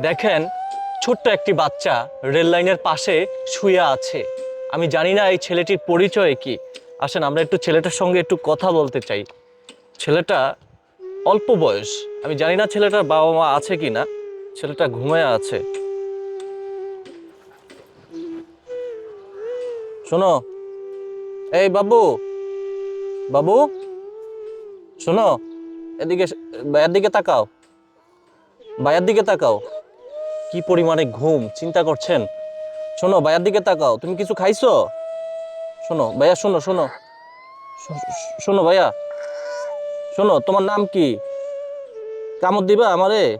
দেখেন, ছোট্ট একটি বাচ্চা রেল লাইনের পাশে শুয়ে আছে। আমি জানি না এই ছেলেটির পরিচয় কি। আসেন, আমরা একটু ছেলেটার সঙ্গে একটু কথা বলতে চাই। ছেলেটা অল্প বয়স। আমি জানি না ছেলেটার বাবা মা আছে কি না। ছেলেটা ঘুমায় আছে। শোনো। এই বাবু। বাবু। শোনো। এদিকে ভাইয়ের দিকে তাকাও। ভাইয়ের দিকে তাকাও। কি পরিমাণে ঘুম? চিন্তা করছেন? শোনো, ভাইয়ার দিকে তাকাও। তুমি কিছু খাইছো? শোনো, ভাইয়া, শোনো শোনো। শোনো, ভাইয়া। শোনো, তোমার নাম কি? কামড় দিবা আমারে?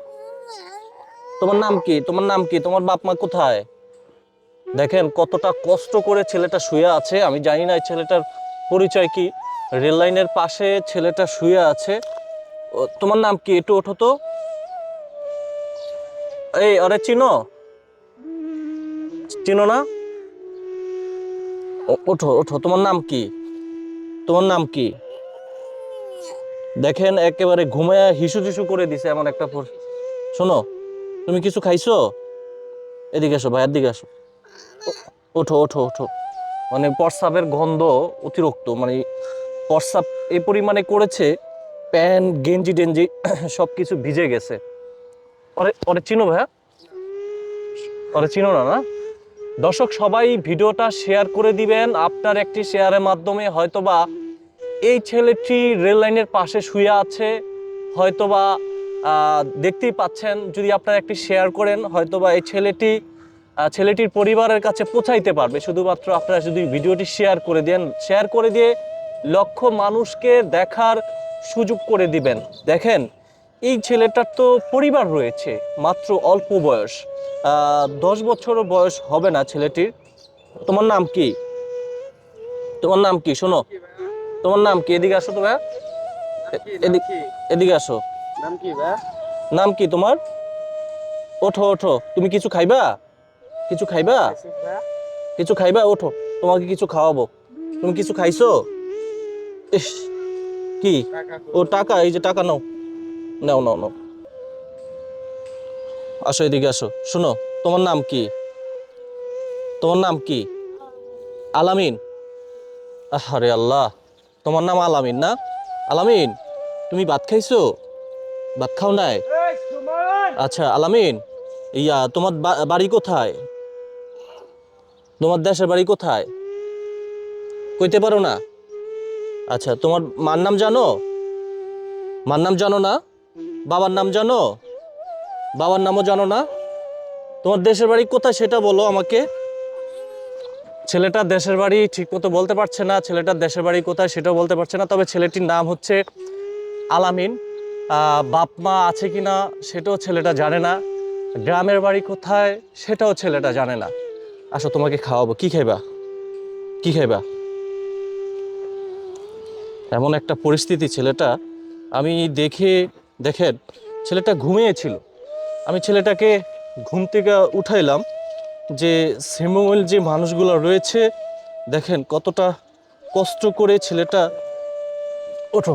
তোমার নাম কি? তোমার নাম কি? তোমার বাপ মা কোথায়? দেখেন, কতটা কষ্ট করে ছেলেটা শুয়ে আছে। আমি জানি না ছেলেটার পরিচয় কি। রেল লাইনের পাশে ছেলেটা শুয়ে আছে। তোমার নাম কি? একটু ওঠো তো। এই আরে চিনো। চিনো না? ওঠো ওঠো, তোমার নাম কি? তোমার নাম কি? দেখেন, একেবারে ঘুমায় হিসু টিসু করে দিছে এমন একটা শোনো, তুমি কিছু খাইছো? এদিকে আসো ভাইয়ের দিকে আসো। ওঠো ওঠো ওঠো। মানে প্রস্রাবের গন্ধ অতিরিক্ত মানে প্রস্রাব এই পরিমাণে করেছে প্যান্ট গেঞ্জি টেঞ্জি সব কিছু ভিজে গেছে। ওরে ওরে চিনো ভাইয়া? ওরে চিনো না না? দর্শক, সবাই ভিডিওটা শেয়ার করে দিবেন। আপনার একটি শেয়ারের মাধ্যমে হয়তোবা এই ছেলেটি রেল লাইনের পাশে শুয়ে আছে। হয়তোবা দেখতেই পাচ্ছেন, যদি আপনারা একটি শেয়ার করেন, হয়তোবা এই ছেলেটি ছেলেটির পরিবারের কাছে পৌঁছাইতে পারবে। শুধুমাত্র আপনারা যদি ভিডিওটি শেয়ার করে দেন, শেয়ার করে দিয়ে লক্ষ মানুষকে দেখার সুযোগ করে দিবেন। দেখেন এই ছেলেটার তো পরিবার রয়েছে মাত্র অল্প বয়স। দশ বছরও বয়স হবে না ছেলেটির। তোমার নাম কি? তোমার নাম কি? শোনো। তোমার নাম কি? এদিকে আসো তো ভাইয়া। এ- এদিকে এদিকে আসো। নাম কি নাম কি তোমার? ওঠো ওঠো। তুমি কিছু খাইবা? কিছু খাইবা? কিছু খাইবা? ওঠো। তোমাকে কিছু খাওয়াবো। তুমি কিছু খাইছো? কি? ও টাকা এই যে টাকা নাও। নাও নাও নাও। আসো এদিকে আসো। শোনো, তোমার নাম কি? তোমার নাম কি? আলামিন। আরে আল্লাহ, তোমার নাম আলামিন না? আলামিন, তুমি ভাত খাইছো? ভাত খাও নাই? আচ্ছা আলামিন, ইয়া, তোমার বাড়ি কোথায়? তোমার দেশের বাড়ি কোথায়? কইতে পারো না? আচ্ছা তোমার মার নাম জানো? মার নাম জানো না? বাবার নাম জানো? বাবার নামও জানো না? তোমার দেশের বাড়ি কোথায় সেটা বলো আমাকে। ছেলেটার দেশের বাড়ি ঠিকমতো বলতে পারছে না ছেলেটার দেশের বাড়ি কোথায় সেটাও বলতে পারছে না, তবে ছেলেটির নাম হচ্ছে আলামিন। বাপ মা আছে কি না সেটাও ছেলেটা জানে না। গ্রামের বাড়ি কোথায় সেটাও ছেলেটা জানে না। আসো, তোমাকে খাওয়াবো। কি খাইবা? কি খাইবা? এমন একটা পরিস্থিতি ছেলেটা আমি দেখে দেখেন, ছেলেটা ঘুমিয়েছিল আমি ছেলেটাকে ঘুম থেকে উঠাইলাম যে শ্রীমঙ্গল যে মানুষগুলো রয়েছে, দেখেন কতটা কষ্ট করে ছেলেটা ওঠো।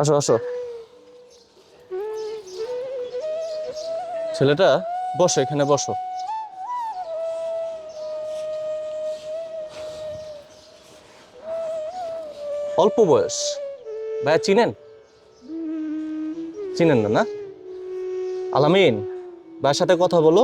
আসো আসো। ছেলেটা, বসো, এখানে বসো। অল্প বয়স। ভাইয়া চিনেন? চিনেন না না? আলামিন ভাইয়ের সাথে কথা বলো।